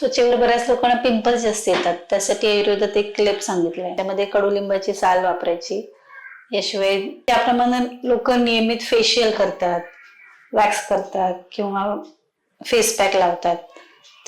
त्वचेवर बऱ्याच लोकांना पिंपल्स जास्त येतात. त्यासाठी आयुर्वेदात एक क्लेप सांगितलंय. त्यामध्ये कडुलिंबाची साल वापरायची. याशिवाय त्याप्रमाणे लोक नियमित फेशियल करतात वॅक्स करतात किंवा फेस पॅक लावतात.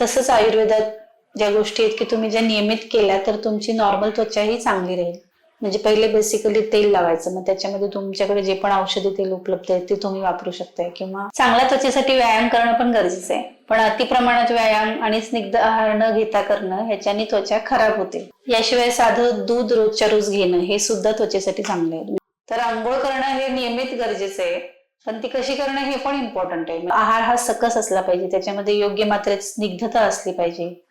तसंच आयुर्वेदात ज्या गोष्टी आहेत की तुम्ही ज्या नियमित केल्या तर तुमची नॉर्मल त्वचाही चांगली राहील. म्हणजे पहिले बेसिकली तेल लावायचं. मग त्याच्यामध्ये तुमच्याकडे जे पण औषधी तेल उपलब्ध आहे ते तुम्ही वापरू शकताय. किंवा चांगल्या त्वचेसाठी व्यायाम करणं पण गरजेचं आहे. पण अति प्रमाणात व्यायाम आणि स्निग्ध आहार न घेता करणं ह्याच्याने त्वचा खराब होते. याशिवाय साधं दूध रोजच्या रोज घेणं हे सुद्धा त्वचेसाठी चांगलं आहे. तर आंघोळ करणं हे नियमित गरजेचं आहे. पण ती कशी करणं हे पण इम्पॉर्टंट आहे. आहार हा सकस असला पाहिजे. त्याच्यामध्ये योग्य मात्रेत स्निग्धता असली पाहिजे.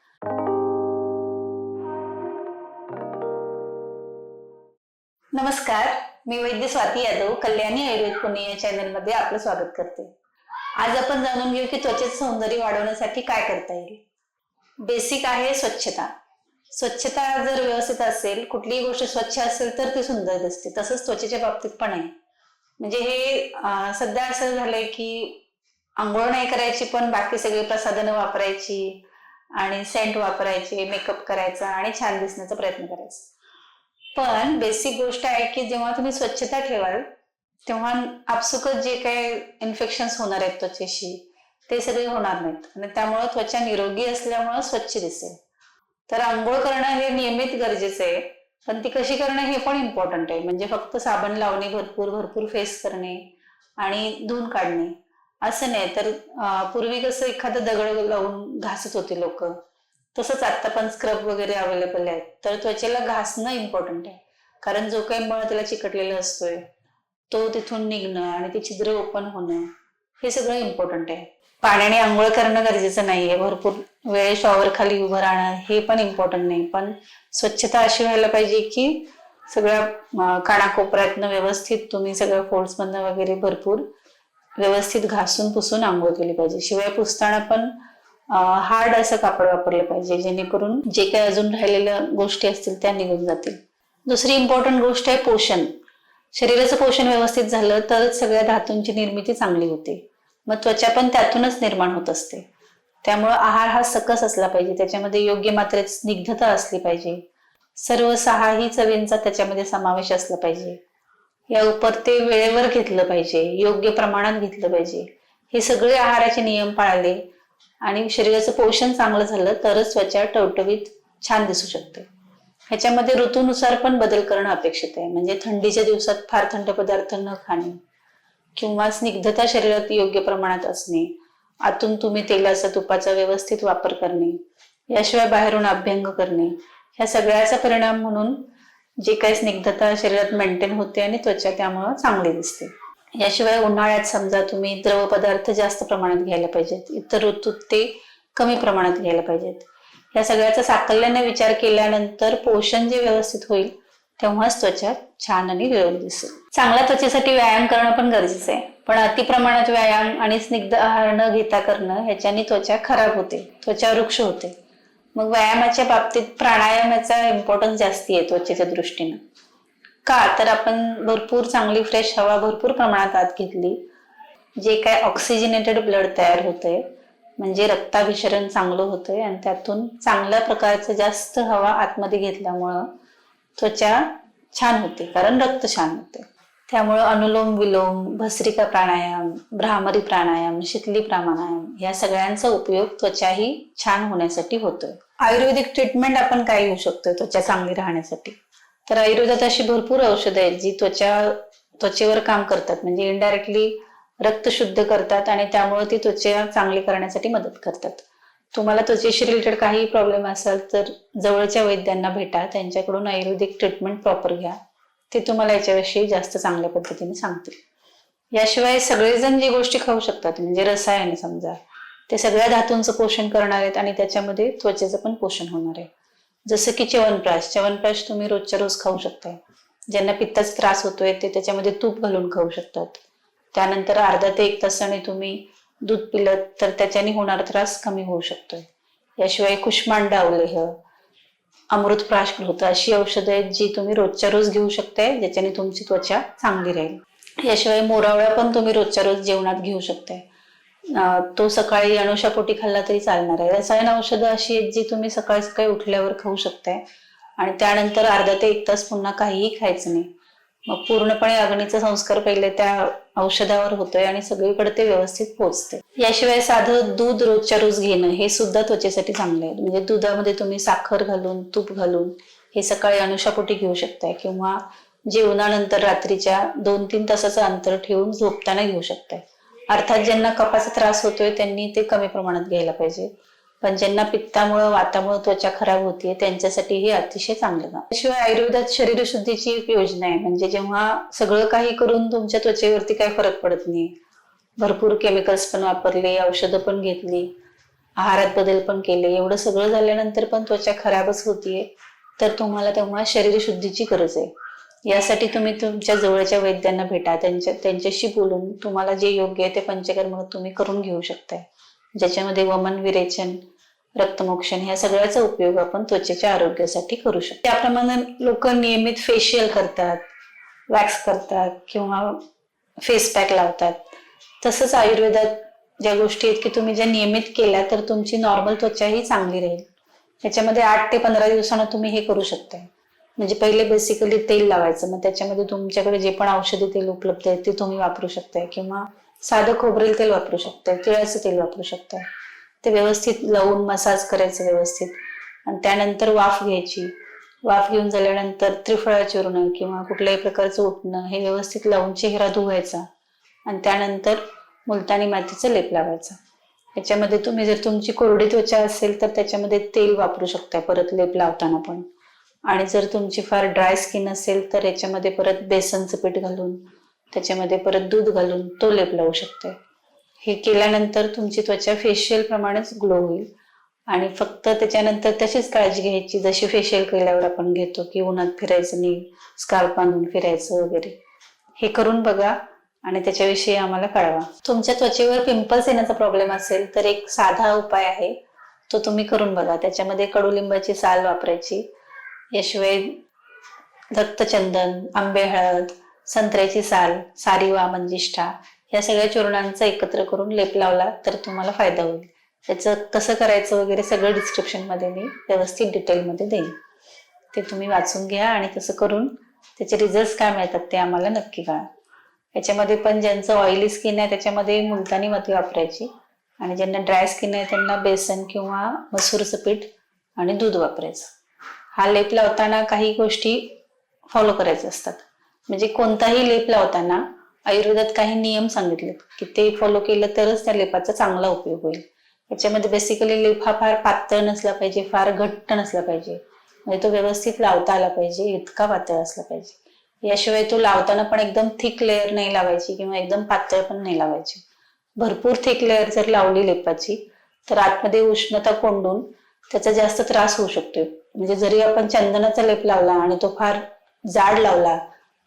नमस्कार मी वैद्य स्वाती यादव कल्याणी आयुर्वेद पुणे या चॅनलमध्ये आपलं स्वागत करते. आज आपण जाणून घेऊ की त्वचेचं सौंदर्य वाढवण्यासाठी काय करता येईल. बेसिक आहे स्वच्छता. स्वच्छता जर व्यवस्थित असेल कुठलीही गोष्ट स्वच्छ असेल तर ती सुंदर दिसते. तसंच त्वचेच्या बाबतीत पण आहे. म्हणजे हे सध्या असं झालंय की आंघोळ नाही करायची पण बाकी सगळी प्रसाधनं वापरायची आणि सेंट वापरायचे मेकअप करायचा आणि छान दिसण्याचा प्रयत्न करायचा. पण बेसिक गोष्ट आहे की जेव्हा तुम्ही स्वच्छता ठेवाल तेव्हा आपसुकच जे काही इन्फेक्शन होणार आहेत त्वचेशी ते सगळे होणार नाहीत. आणि त्यामुळे त्वचा निरोगी असल्यामुळं स्वच्छ दिसेल. तर आंघोळ करणं हे नियमित गरजेचं आहे पण ती कशी करणं हे पण इम्पॉर्टंट आहे. म्हणजे फक्त साबण लावणे भरपूर भरपूर फेस करणे आणि धुवून काढणे असं नाही. तर पूर्वी कसं एखादं दगड लावून घासत होते लोक. तसंच आता पण स्क्रब वगैरे अवेलेबल आहेत. तर त्वचेला घासणं इम्पॉर्टंट आहे. कारण जो काही मळ त्याला चिकटलेला असतोय तो तिथून निघणं आणि ती छिद्र ओपन होणं हे सगळं इम्पॉर्टंट आहे. पाण्याने आंघोळ करणं गरजेचं नाहीये. भरपूर वेळ शॉवर खाली उभं राहणं हे पण इम्पॉर्टंट नाही. पण स्वच्छता अशी व्हायला पाहिजे की सगळ्या कानाकोपऱ्यातनं व्यवस्थित तुम्ही सगळ्या फोल्ड्स मधनं वगैरे भरपूर व्यवस्थित घासून पुसून आंघोळ केली पाहिजे. शिवाय पुसताना पण हार्ड असं कापड वापरलं पाहिजे जेणेकरून जे काही अजून राहिलेल्या गोष्टी असतील त्या निघून जातील. दुसरी इम्पॉर्टंट गोष्ट आहे पोषण. शरीराचं पोषण व्यवस्थित झालं तरच सगळ्या धातूंची निर्मिती चांगली होते. मग त्वचा पण त्यातूनच निर्माण होत असते. त्यामुळं आहार हा सकस असला पाहिजे त्याच्यामध्ये योग्य मात्रेत स्निग्धता असली पाहिजे. सर्व सहाही चवींचा त्याच्यामध्ये समावेश असला पाहिजे. या उपर ते वेळेवर घेतलं पाहिजे योग्य प्रमाणात घेतलं पाहिजे. हे सगळे आहाराचे नियम पाळले आणि शरीराचं पोषण चांगलं झालं तरच त्वचा टवटवीत छान दिसू शकते. ह्याच्यामध्ये ऋतूनुसार पण बदल करणं अपेक्षित आहे. म्हणजे थंडीच्या दिवसात फार थंड पदार्थ न खाणे किंवा स्निग्धता शरीरात योग्य प्रमाणात असणे आतून तुम्ही तेलाचा तुपाचा व्यवस्थित वापर करणे याशिवाय बाहेरून अभ्यंग करणे ह्या सगळ्याचा परिणाम म्हणून जे काही स्निग्धता शरीरात मेंटेन होते आणि त्वचा त्यामुळं चांगली दिसते. याशिवाय उन्हाळ्यात समजा तुम्ही द्रव पदार्थ जास्त प्रमाणात घ्यायला पाहिजेत इतर ऋतूत ते कमी प्रमाणात घ्यायला पाहिजेत. या सगळ्याचा साकल्याने विचार केल्यानंतर पोषण जे व्यवस्थित होईल तेव्हाच त्वचा छान आणि निरोगी दिसेल. चांगल्या त्वचेसाठी व्यायाम करणं पण गरजेचं आहे. पण अति प्रमाणात व्यायाम आणि स्निग्ध आहार न घेता करणं ह्याच्याने त्वचा खराब होते त्वचा वृक्ष होते. मग व्यायामाच्या बाबतीत प्राणायामाचा इम्पॉर्टन्स जास्ती आहे त्वचेच्या दृष्टीनं. का? तर आपण भरपूर चांगली फ्रेश हवा भरपूर प्रमाणात आत घेतली. जे काय ऑक्सिजनेटेड ब्लड तयार होतंय म्हणजे रक्ताभिसरण चांगलं होतंय आणि त्यातून चांगल्या प्रकारचं जास्त हवा आतमध्ये घेतल्यामुळं त्वचा छान होते कारण रक्त छान होते. त्यामुळं अनुलोम विलोम भस्रिका प्राणायाम भ्रामरी प्राणायाम शितली प्राणायाम या सगळ्यांचा उपयोग त्वचाही छान होण्यासाठी होतोय. आयुर्वेदिक ट्रीटमेंट आपण काय घेऊ शकतो त्वचा चांगली राहण्यासाठी? तर आयुर्वेदात अशी भरपूर औषधं आहेत जी त्वचा त्वचेवर काम करतात. म्हणजे इनडायरेक्टली रक्त शुद्ध करतात आणि त्यामुळे ती त्वचा चांगली करण्यासाठी मदत करतात. तुम्हाला त्वचेशी रिलेटेड काही प्रॉब्लेम असेल तर जवळच्या वैद्यांना भेटा त्यांच्याकडून आयुर्वेदिक ट्रीटमेंट प्रॉपर घ्या. ते तुम्हाला याच्याविषयी जास्त चांगल्या पद्धतीने सांगतील. याशिवाय सगळेजण जी गोष्टी खाऊ शकतात म्हणजे रसायने समजा ते सगळ्या धातूंचं पोषण करणार आहेत आणि त्याच्यामध्ये त्वचेचं पण पोषण होणार आहे. जसं की च्यवनप्राश. च्यवनप्राश तुम्ही रोजच्या रोज खाऊ शकता. ज्यांना पित्ताचा त्रास होतोय ते त्याच्यामध्ये तूप घालून खाऊ शकतात. त्यानंतर अर्धा ते एक तासाने तुम्ही दूध पिलं तर त्याच्याने होणारा त्रास कमी होऊ शकतोय. याशिवाय कुष्मांड अवलेह अमृत प्राश होतं अशी औषधं आहेत जी तुम्ही रोजच्या रोज घेऊ शकताय ज्याच्याने तुमची त्वचा चांगली राहील. याशिवाय मोरावळा पण तुम्ही रोजच्या रोज जेवणात घेऊ शकताय. तो सकाळी अनुषापोटी खाल्ला तरी चालणार आहे. रसायन औषधं अशी आहेत जी तुम्ही सकाळी सकाळी उठल्यावर खाऊ शकताय. आणि त्यानंतर अर्धा ते एक तास पुन्हा काहीही खायचं नाही. मग पूर्णपणे अग्नीचा संस्कार पहिले त्या औषधावर होतोय आणि सगळीकडे ते व्यवस्थित पोहोचते याशिवाय साधं दूध रोजच्या रोज घेणं हे सुद्धा त्वचेसाठी चांगलं आहे. म्हणजे दुधामध्ये तुम्ही साखर घालून तूप घालून हे सकाळी अनुषापोटी घेऊ शकताय किंवा जेवणानंतर रात्रीच्या दोन तीन तासाचं अंतर ठेवून झोपताना घेऊ शकताय. अर्थात ज्यांना कपाचा त्रास होतोय त्यांनी ते कमी प्रमाणात घ्यायला पाहिजे. पण ज्यांना पित्तामुळं वातामुळं त्वचा खराब होतीये त्यांच्यासाठी हे अतिशय चांगलं काम. त्याशिवाय आयुर्वेदात शरीरशुद्धीची एक योजना आहे. म्हणजे जेव्हा सगळं काही करून तुमच्या त्वचेवरती काही फरक पडत नाही. भरपूर केमिकल्स पण वापरले औषधं पण घेतली आहारात बदल पण केले. एवढं सगळं झाल्यानंतर पण त्वचा खराबच होतीये. तर तुम्हाला तेव्हा शरीरशुद्धीची गरज आहे. यासाठी तुम्ही तुमच्या जवळच्या वैद्यांना भेटा त्यांच्या त्यांच्याशी बोलून तुम्हाला जे योग्य आहे ते पंचकर्म तुम्ही करून घेऊ शकताय. ज्याच्यामध्ये वमन विरेचन रक्तमोक्षण ह्या सगळ्याचा उपयोग आपण त्वचेच्या आरोग्यासाठी करू शकतो. त्याप्रमाणे लोक नियमित फेशियल करतात वॅक्स करतात किंवा फेस पॅक लावतात. तसंच आयुर्वेदात ज्या गोष्टी आहेत की तुम्ही ज्या नियमित केल्या तर तुमची नॉर्मल त्वचाही चांगली राहील. त्याच्यामध्ये आठ ते पंधरा दिवसानं तुम्ही हे करू शकताय. म्हणजे पहिले बेसिकली तेल लावायचं. मग त्याच्यामध्ये तुमच्याकडे जे पण औषधी तेल उपलब्ध आहे ते तुम्ही वापरू शकताय. किंवा साधं खोबरेल तेल वापरू शकताय तिळाचं तेल वापरू शकताय. ते व्यवस्थित लावून मसाज करायचं व्यवस्थित. आणि त्यानंतर वाफ घ्यायची. वाफ घेऊन झाल्यानंतर त्रिफळा चिरणं किंवा कुठल्याही प्रकारचं उठणं हे व्यवस्थित लावून चेहरा धुवायचा. आणि त्यानंतर मुलतानी मातीचा लेप लावायचा. याच्यामध्ये तुम्ही जर तुमची कोरडी त्वचा असेल तर त्याच्यामध्ये तेल वापरू शकता परत लेप लावताना पण. आणि जर तुमची फार ड्राय स्किन असेल तर याच्यामध्ये परत बेसनचं पीठ घालून त्याच्यामध्ये परत दूध घालून तो लेप लावू शकते. हे केल्यानंतर तुमची त्वचा फेशियल प्रमाणेच ग्लो होईल. आणि फक्त त्याच्यानंतर तशीच काळजी घ्यायची जशी फेशियल केल्यावर आपण घेतो की उन्हात फिरायचं नाही स्कार्फ बांधून फिरायचं वगैरे. हे करून बघा आणि त्याच्याविषयी आम्हाला कळवा. तुमच्या त्वचेवर पिंपल्स येण्याचा प्रॉब्लेम असेल तर एक साधा उपाय आहे. तो तुम्ही करून बघा. त्याच्यामध्ये कडुलिंबाची साल वापरायची. याशिवाय रक्तचंदन आंबे हळद संत्र्याची साल सारिवा मंजिष्ठा या सगळ्या चूर्णांचा एकत्र करून लेप लावला तर तुम्हाला फायदा होईल. त्याचं कसं करायचं वगैरे सगळं डिस्क्रिप्शनमध्ये मी व्यवस्थित डिटेलमध्ये देईन. ते तुम्ही वाचून घ्या आणि तसं करून त्याचे रिझल्ट काय मिळतात ते आम्हाला नक्की कळा. याच्यामध्ये पण ज्यांचं ऑइली स्किन आहे त्याच्यामध्ये मुलतानी माती वापरायची आणि ज्यांना ड्राय स्किन आहे त्यांना बेसन किंवा मसूरचं पीठ आणि दूध वापरायचं. हा लेप लावताना काही गोष्टी फॉलो करायचे असतात. म्हणजे कोणताही लेप लावताना आयुर्वेदात काही नियम सांगितलेत की ते फॉलो केलं तरच त्या लेपाचा चांगला उपयोग होईल. याच्यामध्ये बेसिकली लेप हा फार पातळ नसला पाहिजे फार घट्ट नसला पाहिजे. म्हणजे तो व्यवस्थित लावता आला पाहिजे इतका पातळ असला पाहिजे. याशिवाय तो लावताना पण एकदम थिक लेअर नाही लावायची किंवा एकदम पातळ पण नाही लावायची. भरपूर थिक लेअर जर लावली लेपाची तर आतमध्ये उष्णता कोंडून त्याचा जास्त त्रास होऊ शकतो म्हणजे जरी आपण चंदनाचा लेप लावला आणि तो फार जाड लावला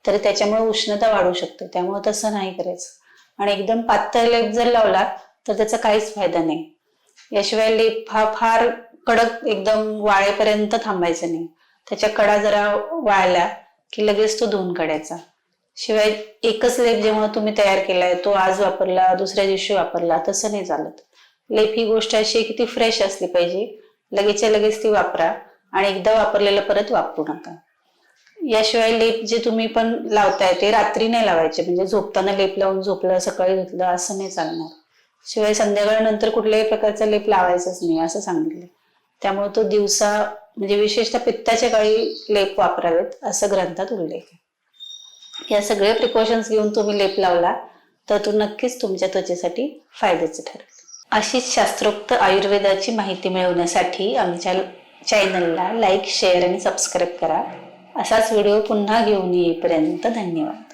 तरी त्याच्यामुळे उष्णता वाढू शकते. त्यामुळे तसं नाही करायचं. आणि एकदम पातळ लेप जर लावला तर त्याचा काहीच फायदा नाही. याशिवाय लेप हा फार कडक एकदम वाळेपर्यंत थांबायचा नाही. त्याच्या कडा जरा वाळल्या की लगेच तो धुवून काढायचा. शिवाय एकच लेप जेव्हा तुम्ही तयार केलाय तो आज वापरला दुसऱ्या दिवशी वापरला तसं नाही चालत. लेप ही गोष्ट अशी आहे की ती फ्रेश असली पाहिजे. लगेचच्या लगेच ती वापरा. आणि एकदा वापरलेलं परत वापरू नका. याशिवाय लेप जे तुम्ही पण लावताय ते रात्री नाही लावायचे. म्हणजे झोपताना लेप लावून झोपलं सकाळी धुतलं असं नाही चालणार. शिवाय संध्याकाळनंतर कुठल्याही प्रकारचा लेप लावायचाच नाही असं सांगितलं. त्यामुळे तो दिवसा म्हणजे विशेषतः पित्ताच्या काळी लेप वापरावेत असं ग्रंथात उल्लेख आहे. या सगळे प्रिकॉशन्स घेऊन तुम्ही लेप लावला तर तो नक्कीच तुमच्या त्वचेसाठी फायद्याचं ठरेल. अशीच शास्त्रोक्त आयुर्वेदाची माहिती मिळवण्यासाठी आमच्या चॅनलला लाईक शेअर आणि सबस्क्राईब करा. असाच व्हिडिओ पुन्हा घेऊन येईपर्यंत धन्यवाद.